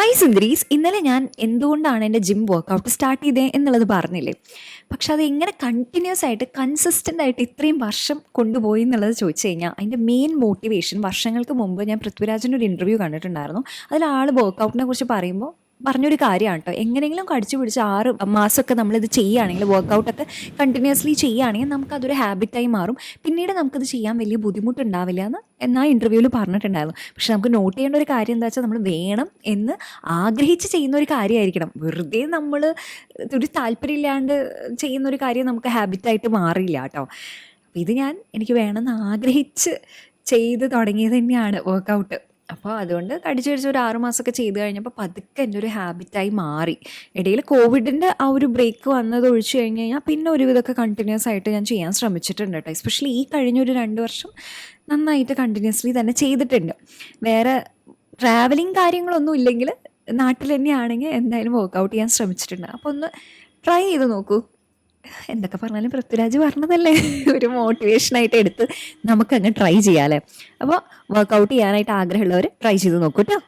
Hi സുന്ദരീസ് ഇന്നലെ ഞാൻ എന്തുകൊണ്ടാണ് എന്റെ ജിം വർക്കൗട്ട് സ്റ്റാർട്ട് ചെയ്തത് എന്നുള്ളത് പറഞ്ഞില്ലേ? പക്ഷെ അത് എങ്ങനെ കണ്ടിന്യൂസ് ആയിട്ട് കൺസിസ്റ്റന്റ് ആയിട്ട് ഇത്രയും വർഷം കൊണ്ടുപോയി എന്നുള്ളത് ചോദിച്ചു കഴിഞ്ഞാൽ അതിന്റെ മെയിൻ മോട്ടിവേഷൻ വർഷങ്ങൾക്ക് മുമ്പ് ഞാൻ പൃഥ്വിരാജിന്റെ ഒരു ഇന്റർവ്യൂ കണ്ടിട്ടുണ്ടായിരുന്നു. അതിൽ ആൾ വർക്കൗട്ടിനെ കുറിച്ച് പറയുമ്പോൾ പറഞ്ഞൊരു കാര്യമാണ് കേട്ടോ. എങ്ങനെയെങ്കിലും കടിച്ചു പിടിച്ച് ആറ് മാസമൊക്കെ നമ്മളിത് ചെയ്യുകയാണെങ്കിൽ വർക്കൗട്ടൊക്കെ കണ്ടിന്യൂസ്ലി ചെയ്യുകയാണെങ്കിൽ നമുക്കതൊരു ഹാബിറ്റായി മാറും. പിന്നീട് നമുക്കത് ചെയ്യാൻ വലിയ ബുദ്ധിമുട്ടുണ്ടാവില്ല എന്ന് എന്നാ ഇന്റർവ്യൂവിൽ പറഞ്ഞിട്ടുണ്ടായിരുന്നു. പക്ഷെ നമുക്ക് നോട്ട് ചെയ്യേണ്ട ഒരു കാര്യം എന്താ വെച്ചാൽ നമ്മൾ വേണം എന്ന് ആഗ്രഹിച്ച് ചെയ്യുന്ന ഒരു കാര്യമായിരിക്കണം. വെറുതെ നമ്മൾ ഒരു താല്പര്യമില്ലാണ്ട് ചെയ്യുന്ന ഒരു കാര്യം നമുക്ക് ഹാബിറ്റായിട്ട് മാറില്ല കേട്ടോ. അപ്പോൾ ഇത് ഞാൻ എനിക്ക് വേണമെന്ന് ആഗ്രഹിച്ച് ചെയ്ത് തുടങ്ങിയത് തന്നെയാണ് വർക്കൗട്ട് അപ്പോൾ അതുകൊണ്ട് കടിച്ചു കടിച്ച് ഒരു ആറുമാസമൊക്കെ ചെയ്ത് കഴിഞ്ഞപ്പോൾ പതുക്കെ എന്റെ ഒരു ഹാബിറ്റായി മാറി. ഇടയിൽ കോവിഡിന്റെ ആ ഒരു ബ്രേക്ക് വന്നത് ഒഴിച്ചു കഴിഞ്ഞ് കഴിഞ്ഞാൽ പിന്നെ ഒരുവിധമൊക്കെ കണ്ടിന്യൂസ് ആയിട്ട് ഞാൻ ചെയ്യാൻ ശ്രമിച്ചിട്ടുണ്ട് കേട്ടോ. എസ്പെഷ്യലി ഈ കഴിഞ്ഞൊരു രണ്ട് വർഷം നന്നായിട്ട് കണ്ടിന്യൂസ്ലി തന്നെ ചെയ്തിട്ടുണ്ട്. വേറെ ട്രാവലിംഗ് കാര്യങ്ങളൊന്നും ഇല്ലെങ്കിൽ നാട്ടിൽ തന്നെയാണെങ്കിൽ എന്തായാലും വർക്കൗട്ട് ചെയ്യാൻ ശ്രമിച്ചിട്ടുണ്ട്. അപ്പോൾ ഒന്ന് ട്രൈ ചെയ്ത് നോക്കൂ. എന്തൊക്കെ പറഞ്ഞാലും പൃഥ്വിരാജ് പറഞ്ഞതല്ലേ? ഒരു മോട്ടിവേഷനായിട്ട് എടുത്ത് നമുക്കങ്ങ് ട്രൈ ചെയ്യാമല്ലേ അപ്പോൾ വർക്കൗട്ട് ചെയ്യാനായിട്ട് ആഗ്രഹമുള്ളവർ ട്രൈ ചെയ്ത് നോക്കൂ കേട്ടോ